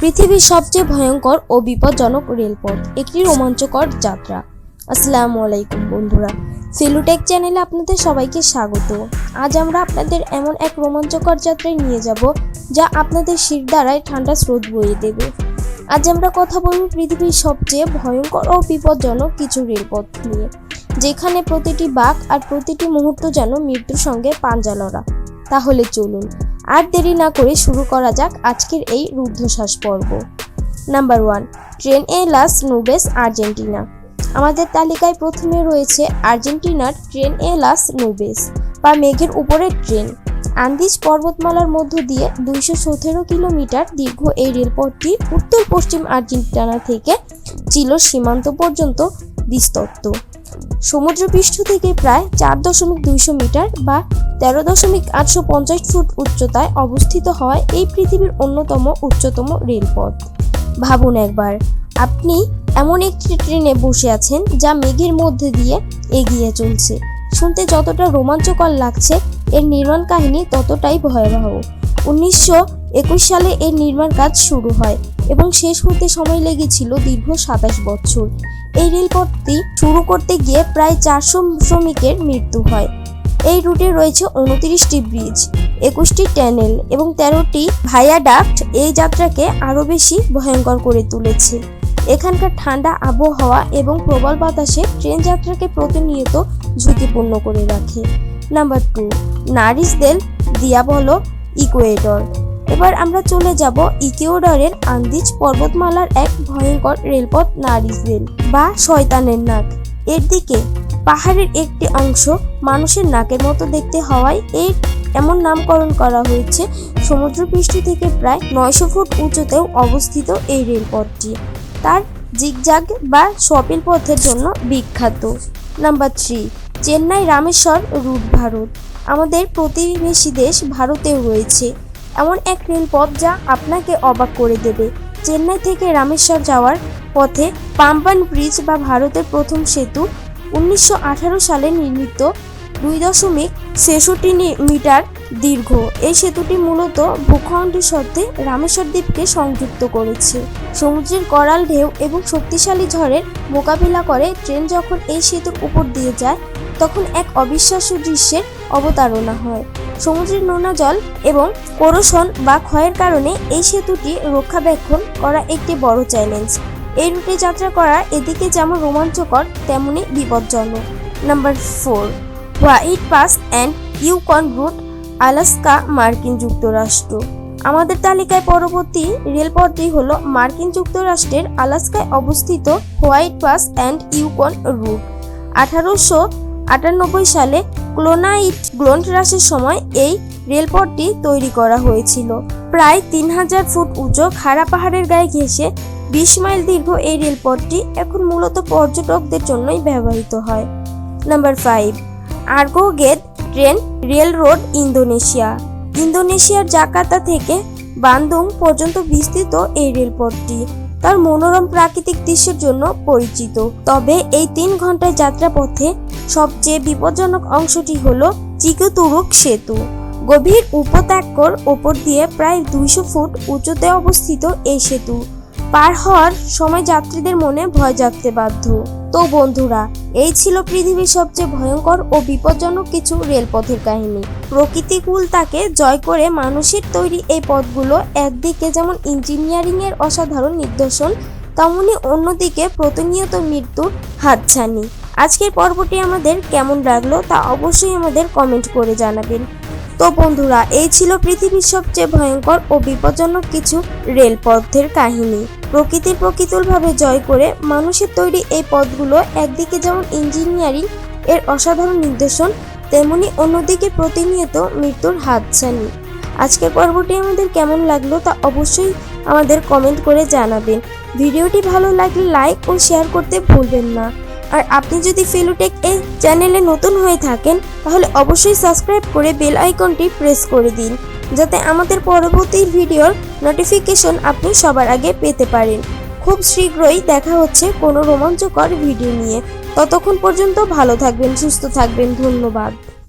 পৃথিবীর সবচেয়ে ভয়ঙ্কর ও বিপজ্জনক রেলপথ, একটি রোমাঞ্চকর যাত্রা। আসসালামু আলাইকুম, বন্ধুরা। ফেলুটেক চ্যানেলে আপনাদের সবাইকে স্বাগত। আজ আমরা আপনাদের এমন এক রোমাঞ্চকর যাত্রায় নিয়ে যাব, যা আপনাদের শির দ্বারায় ঠান্ডা স্রোত বইয়ে দেবে। আজ আমরা কথা বলব পৃথিবীর সবচেয়ে ভয়ঙ্কর ও বিপজ্জনক কিছু রেলপথ নিয়ে, যেখানে প্রতিটি বাঘ আর প্রতিটি মুহূর্ত যেন মৃত্যুর সঙ্গে পাঞ্জা লড়া। তাহলে চলুন আর দেরি না করে শুরু করা যাক আজকের এই রুদ্ধশ্বাস পর্ব। Number one, Tren a las Nubes Argentina. আমাদের তালিকায় প্রথমে রয়েছে আর্জেন্টিনার ট্রেন এ লাস নুবেস, বা মেঘের উপরের ট্রেন। আন্দিজ পর্বতমালার মধ্য দিয়ে দুইশো সতেরো কিলোমিটার দীর্ঘ এই রেলপথটি উত্তর পশ্চিম আর্জেন্টিনা থেকে চিলোর সীমান্ত পর্যন্ত বিস্তৃত। সমুদ্রপৃষ্ঠ থেকে প্রায় চার দশমিক দুইশো মিটার বা তেরো দশমিক আটশো পঞ্চাশ ফুট উচ্চতায় অবস্থিত হয় এই পৃথিবীর অন্যতম উচ্চতম রেলপথ। ভাবুন একবার, আপনি এমন একটি ট্রেনে বসে আছেন যা মেঘের মধ্যে দিয়ে এগিয়ে চলছে। শুনতে যতটা রোমাঞ্চকর লাগছে, এর নির্মাণ কাহিনী ততটাই ভয়াবহ। উনিশশো একুশ সালে এর নির্মাণ কাজ শুরু হয়। এবং শেষ হতে সময় লেগেছিল দীর্ঘ সাতাশ বছর। এই রেলপথটি শুরু করতে গিয়ে প্রায় চারশো শ্রমিকের মৃত্যু হয়। এই রুটে রয়েছে উনত্রিশটি ব্রিজ, একুশটি ট্যানেল এবং তেরোটি ভায়াডাক্ট এই যাত্রাকে আরও বেশি ভয়ঙ্কর করে তুলেছে। এখানকার ঠান্ডা আবহাওয়া এবং প্রবল বাতাসে ট্রেন যাত্রাকে প্রতিনিয়ত ঝুঁকিপূর্ণ করে রাখে। Number two Nariz del Diablo, Ecuador. এবার আমরা চলে যাব ইকিওডরের আন্দিজ পর্বতমালার এক ভয়ঙ্কর রেলপথ নারিসদেল বা শয়তানের নাক। এর দিকে পাহাড়ের একটি অংশ মানুষের নাকের মতো দেখতে হওয়ায় এই এমন নামকরণ করা হয়েছে। সমুদ্রপৃষ্ঠ থেকে প্রায় নয়শো ফুট উঁচুতেও অবস্থিত এই রেলপথটি। তার জিগজাগ বা সপিল পথের জন্য বিখ্যাত। Number three, Chennai Rameshwar route Bharat আমাদের প্রতিবেশী দেশ ভারতেও রয়েছে। এমন এক রেলপথ যা আপনাকে অবাক করে দেবে। চেন্নাই থেকে রামেশ্বর যাওয়ার পথে পাম্বান ব্রিজ বা ভারতের প্রথম সেতু উনিশশো আঠারো সালে নির্মিত দুই দশমিক ছেষট্টি মিটার দীর্ঘ। এই সেতুটি মূলত ভূখণ্ডের সাথে রামেশ্বর দ্বীপকে সংযুক্ত করেছে। সমুদ্রের করাল ঢেউ এবং শক্তিশালী ঝড়ের মোকাবিলা করে ট্রেন যখন এই সেতুর উপর দিয়ে যায়, তখন এক অবিশ্বাস্য দৃশ্যের অবতারণা হয়। সমুদ্রের নোনা জল এবং কোরোশন বা ক্ষয়ের কারণে এই সেতুটি রক্ষাবেক্ষণ করা একটি বড় চ্যালেঞ্জ এই রুটে যাত্রা করা এদিকে যেমন রোমাঞ্চকর, তেমনি বিপজ্জনক। Number four White Pass and Yukon route Alaska মার্কিন যুক্তরাষ্ট্র আমাদের তালিকায় পরবর্তী রেলপথটি হলো মার্কিন যুক্তরাষ্ট্রের আলাস্কায় অবস্থিত White Pass and Yukon route আঠারোশো আটানব্বই সালে ক্লোনাইট গ্লোন্ড হ্রাসের সময় এই রেলপথটি তৈরি করা হয়েছিল। প্রায় তিন হাজার ফুট উঁচু খাড়া পাহাড়ের গায়ে ঘেঁষে বিশ মাইল দীর্ঘ এই রেলপথটি এখন মূলত পর্যটকদের জন্যই ব্যবহৃত হয়। Number five, Argo Gede train rail road Indonesia. ইন্দোনেশিয়ার জাকার্তা থেকে বান্দুং পর্যন্ত বিস্তৃত এই রেলপথটি। তার মনোরম প্রাকৃতিক দৃশ্যের জন্য পরিচিত। তবে এই তিন ঘণ্টার যাত্রাপথে সবচেয়ে বিপজ্জনক অংশটি হল চিকুতুরুক সেতু। গভীর উপত্যকার ওপর দিয়ে প্রায় দুইশো ফুট উঁচুতে অবস্থিত এই সেতু। পার হওয়ার সময় যাত্রীদের মনে ভয় জাগতে বাধ্য। তো বন্ধুরা, এই ছিল পৃথিবীর সবচেয়ে ভয়ঙ্কর ও বিপজ্জনক কিছু রেলপথের কাহিনী। প্রকৃতিকুল তাকে জয় করে মানুষের তৈরি এই পথগুলো একদিকে যেমন ইঞ্জিনিয়ারিং এর অসাধারণ নিদর্শন, তেমনি অন্যদিকে প্রতিনিয়ত মৃত্যুর হাতছানি। আজকের পর্বটি আমাদের কেমন লাগল তা অবশ্যই আমাদের কমেন্ট করে জানাবেন। তো বন্ধুরা, এই ছিল পৃথিবীর সবচেয়ে ভয়ঙ্কর ও বিপজ্জনক কিছু রেলপথের কাহিনী। প্রকৃতির প্রকৃতভাবে জয় করে মানুষের তৈরি এই পথগুলো একদিকে যেমন ইঞ্জিনিয়ারিং এর অসাধারণ নিদর্শন, তেমনি অন্যদিকে প্রতিনিয়ত মৃত্যুর হাতছানি। আজকের পর্বটি আমাদের কেমন লাগল তা অবশ্যই আমাদের কমেন্ট করে জানাবেন। ভিডিওটি ভালো লাগলে লাইক ও শেয়ার করতে ভুলবেন না। আর আপনি যদি ফিলুটেক এই চ্যানেলে নতুন হয়ে থাকেন, তাহলে অবশ্যই সাবস্ক্রাইব করে বেল আইকনটি প্রেস করে দিন, যাতে আমাদের পরবর্তী ভিডিওর নোটিফিকেশন আপনি সবার আগে পেতে পারেন। খুব শীঘ্রই দেখা হচ্ছে কোনো রোমাঞ্চকর ভিডিও নিয়ে। ততক্ষণ পর্যন্ত ভালো থাকবেন, সুস্থ থাকবেন, ধন্যবাদ।